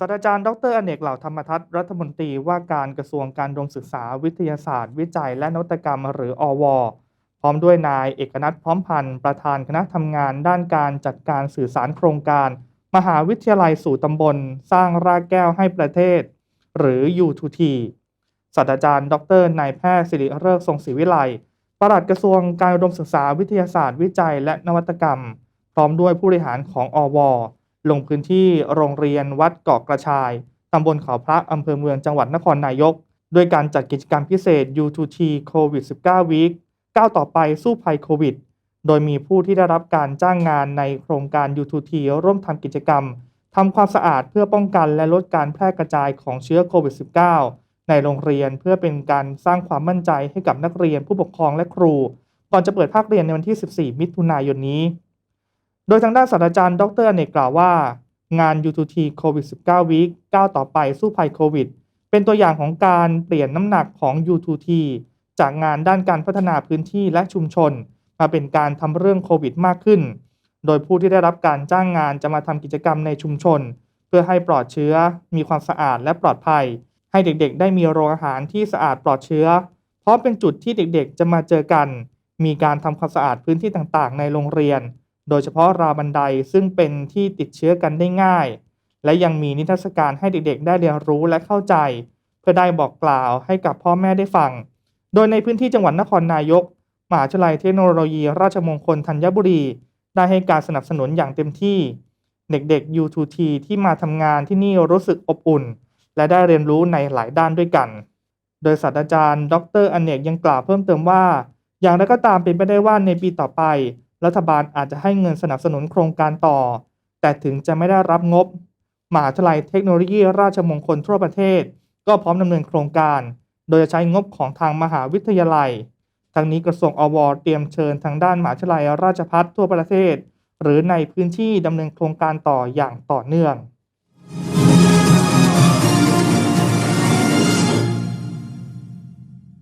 ศาสตราจารย์ดรอเนกเหล่าธรรมทัศน์รัฐมนตรีว่าการกระทรวงการดมศึกษาวิทยาศาสตร์ วิจัย และนวัตกรรม หรืออว พร้อมด้วยนายเอกนัทพร้อมพันธ์ประธานคณะทำงานด้านการจัดการสื่อสารโครงการ มหาวิทยาลัยสู่ตำบล สร้างรากแก้วให้ประเทศ หรือ U2T ศาสตราจารย์ ดรนายแพทย์สิริเริกทรงศรีวิไลปลัดกระทรวงการอุดมศึกษาวิทยาศาสตร์ วิจัย และนวัตกรรม พร้อมด้วยผู้บริหารของอว ลงพื้นที่โรงเรียนวัดเกาะกระชาย ตำบลเขาพระอำเภอเมืองจังหวัดนครนายก ด้วยการจัดกิจกรรมพิเศษ U2T COVID 19 Week ก้าวต่อไปสู้ภัยโควิด โดยมีผู้ที่ได้รับการจ้างงานในโครงการ U2T ร่วมทำกิจกรรมทำความสะอาดเพื่อป้องกันและลดการแพร่กระจายของเชื้อโควิด -19 ในโรงเรียนเพื่อเป็นการสร้างความมั่นใจให้กับนักเรียนผู้ปกครองและครู ก่อนจะเปิดภาคเรียนในวันที่ 14 มิถุนายนนี้ โดยทางด้านศาสตราจารย์ ดรอเนกกล่าวว่า งาน U2T COVID 19 Week ก้าวต่อไปสู้ภัยโควิด เป็นตัวอย่างของการเปลี่ยนน้ำหนักของ U2T จากงานด้านการพัฒนาพื้นที่และชุมชน มาเป็นการทำเรื่องโควิดมากขึ้น โดยผู้ที่ได้รับการจ้างงานจะมาทำกิจกรรมในชุมชน เพื่อให้ปลอดเชื้อ มีความสะอาดและปลอดภัย ให้เด็กๆ ได้มีโรงอาหารที่สะอาดปลอดเชื้อ เพราะเป็นจุดที่เด็กๆ จะมาเจอกัน มีการทำความสะอาดพื้นที่ต่างๆ ในโรงเรียน โดยเฉพาะราวบันไดซึ่งเป็นที่ติดเชื้อกันได้ง่าย และยังมีนิทรรศการให้เด็กๆ ได้เรียนรู้และเข้าใจ เพื่อได้บอกกล่าวให้กับพ่อแม่ได้ฟัง โดยในพื้นที่จังหวัดนครนายกมหาวิทยาลัยเทคโนโลยี ราชมงคลธัญบุรี ได้ให้การสนับสนุนอย่างเต็มที่ เด็กๆ U2T ที่มาทำงานที่นี่รู้สึกอบอุ่น และได้เรียนรู้ในหลายด้านด้วยกัน โดยศาสตราจารย์ ดรอเนกยังกล่าวเพิ่มเติมว่า อย่างไรก็ตามเป็นไปได้ว่าในปีต่อไป รัฐบาลอาจจะให้เงินสนับสนุนโครงการต่อ แต่ถึงจะไม่ได้รับงบมหาวิทยาลัยเทคโนโลยีราชมงคลทั่วประเทศ ก็พร้อมดำเนินโครงการ โดยจะใช้งบของทางมหาวิทยาลัย ทั้งนี้กระทรวงอวเตรียมเชิญทางด้านมหาวิทยาลัยราชภัฏทั่วประเทศ หรือในพื้นที่ดำเนินโครงการต่ออย่างต่อเนื่อง